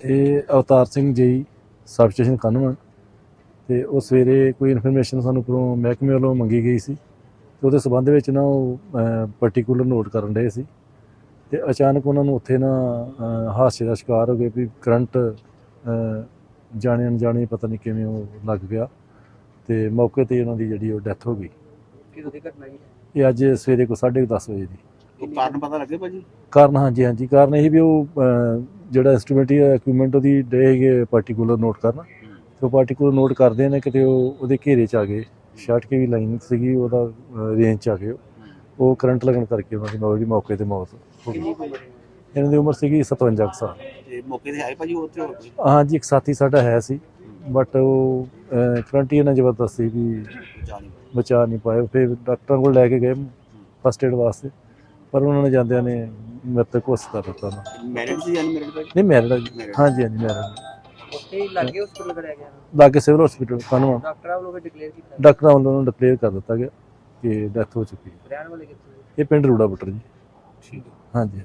ਇਹ Avtar Singh ji sub station ਕਨਵਨ ਤੇ ਉਹ ਸਵੇਰੇ ਕੋਈ ਇਨਫੋਰਮੇਸ਼ਨ ਸਾਨੂੰ ਕੋਲੋਂ ਮਹਿਕਮੇ ਵੱਲੋਂ ਮੰਗੀ ਗਈ ਸੀ ਤੇ ਉਹਦੇ ਸਬੰਧ ਵਿੱਚ ਨਾ ਉਹ ਪਾਰਟਿਕੂਲਰ ਨੋਟ ਕਰਨ ਰਹੇ ਸੀ ਤੇ ਅਚਾਨਕ ਉਹਨਾਂ ਨੂੰ ਉੱਥੇ ਨਾ ਹਾਦਸੇ ਦਾ ਸ਼ਿਕਾਰ ਹੋ ਗਏ ਵੀ ਕਰੰਟ ਜਾਣੇ ਅਣਜਾਣੇ ਪਤਾ ਨਹੀਂ ਕਿਵੇਂ ਉਹ ਲੱਗ ਗਿਆ ਤੇ ਮੌਕੇ ਤੇ ਉਹਨਾਂ ਦੀ ਜਿਹੜੀ ਉਹ ਡੈਥ ਹੋ ਗਈ। ਕਿਦੋਂ ਦੀ ਘਟਨਾ ਜੀ ਇਹ ਅੱਜ ਸਵੇਰੇ ਕੋ 10:30 ਵਜੇ ਦੀ। ਉਹ ਕਾਰਨ ਪਤਾ ਲੱਗੇ ਭਾਜੀ? ਕਾਰਨ ਹਾਂਜੀ ਹਾਂਜੀ ਕਾਰਨ ਇਹ ਵੀ ਉਹ ਜਿਹੜਾ ਇਨਸਟਰੂਮੈਂਟ ਹੈ ਇਕਵਿਪਮੈਂਟ ਉਹਦੀ ਡੇ ਹੈਗੇ ਪਾਰਟਿਕੂਲਰ ਨੋਟ ਕਰਨ ਤੇ ਉਹ ਪਾਰਟਿਕੂਲਰ ਨੋਟ ਕਰਦੇ ਨੇ ਕਿਤੇ ਉਹ ਉਹਦੇ ਘੇਰੇ ਚ ਆ ਗਏ ਸ਼ਾਰਟ ਕੇ ਵੀ ਲਾਈਨ ਸੀਗੀ ਉਹਦਾ ਰੇਂਜ ਚ ਆ ਗਏ ਉਹ। ਕਰੰਟ ਲੱਗਣ ਕਰਕੇ ਉਹਨਾਂ ਦੀ ਮੌਤ ਮੌਕੇ ਤੇ ਮੌਤ ਹੋ ਗਈ। ਹੈ ਇਹਨਾਂ ਦੀ ਉਮਰ ਸੀਗੀ 57 ਕੁ ਸਾਲ। ਤੇ ਮੌਕੇ ਤੇ ਆਏ ਭਾਜੀ ਉਹ ਤੇ ਹੋਰ ਹਾਂਜੀ ਇੱਕ ਸਾਥੀ ਸਾਡਾ ਹੈ ਸੀ ਬਟ ਉਹ ਕਰੰਟ ਹੀ ਇਹਨਾਂ ਜ਼ਬਰਦਸਤ ਸੀ ਵੀ ਬਚਾ ਨਹੀਂ ਪਾਏ ਫਿਰ ਡਾਕਟਰਾਂ ਕੋਲ ਲੈ ਕੇ ਗਏ ਫਸਟ ਏਡ ਵਾਸਤੇ। ਪਰ ਉਹਨਾਂ ਨੇ ਜਾਂਦਿਆਂ ਨੇ ਮ੍ਰਿਤਕ ਘੋਸ਼ਿਤ ਕਰ ਦਿੱਤਾ ਉਹਨਾਂ ਮੈਰਿਡ ਸੀ ਜਾਂ ਮੈਰਿਡ ਭਾਜੀ? ਨਹੀਂ ਮੈਰਿਡ Married। ਹਾਂਜੀ ਹਾਂਜੀ ਮੈਰਿਡ ਉੱਥੇ ਹੀ ਲੱਗੇ ਹਸਪੀਟਲ ਕਰਿਆ ਗਿਆ। ਲਾਗੇ ਸਿਵਲ ਹਸਪੀਟਲ ਕਨਵਾ ਡਾਕਟਰਾਂ ਵੱਲੋਂ ਵੀ ਡਿਕਲੇਅਰ ਕੀਤਾ। ਡਾਕਟਰਾਂ ਵੱਲੋਂ ਉਹਨੂੰ ਡਿਕਲੇਅਰ ਕਰ ਦਿੱਤਾ ਗਿਆ ਕਿ ਡੈਥ ਹੋ ਚੁੱਕੀ ਹੈ। ਰਹਿਣ ਵਾਲੇ ਕਿੱਥੋਂ ਦੇ? ਇਹ ਪਿੰਡ ਰੂੜਾ ਬੁੱਟਰ ਜੀ। ਠੀਕ ਹੈ। ਹਾਂਜੀ।